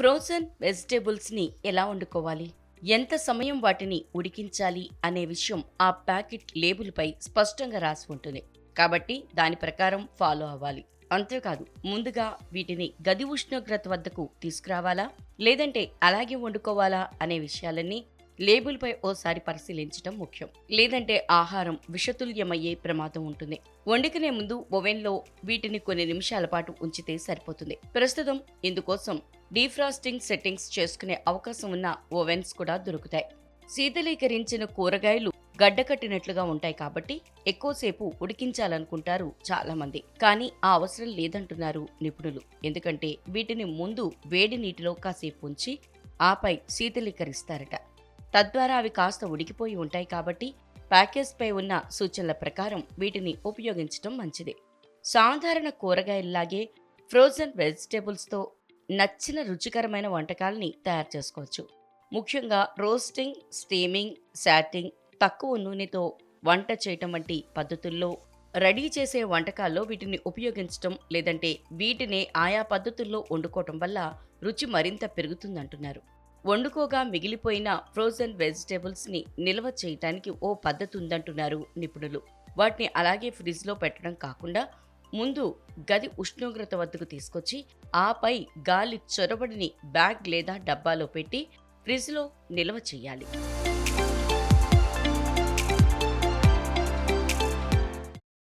Frozen వెజిటేబుల్స్ని ఎలా వండుకోవాలి? ఎంత సమయం వాటిని ఉడికించాలి అనే విషయం ఆ ప్యాకెట్ లేబుల్పై స్పష్టంగా రాసి ఉంటుంది. కాబట్టి దాని ప్రకారం ఫాలో అవ్వాలి. అంతేకాదు ముందుగా వీటిని గది ఉష్ణోగ్రత వద్దకు తీసుకురావాలా? లేదంటే అలాగే వండుకోవాలా అనే విషయాలన్నీ లేబుల్పై ఓసారి పరిశీలించడం ముఖ్యం. లేదంటే ఆహారం విషతుల్యమయ్యే ప్రమాదం ఉంటుంది. వండుకునే ముందు ఓవెన్లో వీటిని కొన్ని నిమిషాల పాటు ఉంచితే సరిపోతుంది. ప్రస్తుతం ఇందుకోసం డీఫ్రాస్టింగ్ సెట్టింగ్స్ చేసుకునే అవకాశం ఉన్న ఓవెన్స్ కూడా దొరుకుతాయి. శీతలీకరించిన కూరగాయలు గడ్డకట్టినట్లుగా ఉంటాయి కాబట్టి ఎక్కువసేపు ఉడికించాలనుకుంటారు చాలా మంది కానీ ఆ అవసరం లేదంటున్నారు నిపుణులు. ఎందుకంటే వీటిని ముందు వేడి నీటిలో కాసేపు ఉంచి ఆపై శీతలీకరిస్తారట. తద్వారా అవి కాస్త ఉడికిపోయి ఉంటాయి కాబట్టి ప్యాకేజ్పై ఉన్న సూచనల ప్రకారం వీటిని ఉపయోగించడం మంచిది. సాధారణ కూరగాయల్లాగే ఫ్రోజన్ వెజిటేబుల్స్తో నచ్చిన రుచికరమైన వంటకాలని తయారు చేసుకోవచ్చు. ముఖ్యంగా రోస్టింగ్ స్టీమింగ్ శాటింగ్ తక్కువ నూనెతో వంట చేయటం వంటి పద్ధతుల్లో రెడీ చేసే వంటకాల్లో వీటిని ఉపయోగించటం లేదంటే వీటినే ఆయా పద్ధతుల్లో వండుకోవటం వల్ల రుచి మరింత పెరుగుతుందంటున్నారు. వండుకోగా మిగిలిపోయిన ఫ్రోజన్ వెజిటేబుల్స్ని నిల్వ చేయటానికి ఓ పద్ధతి ఉందంటున్నారు నిపుణులు. వాటిని అలాగే ఫ్రిడ్జ్లో పెట్టడం కాకుండా ముందు గది ఉష్ణోగ్రత వద్దకు తీసుకొచ్చి ఆపై గాలి చొరబడిని బ్యాగ్ లేదా డబ్బాలో పెట్టి ఫ్రిడ్జ్లో నిల్వ చేయాలి.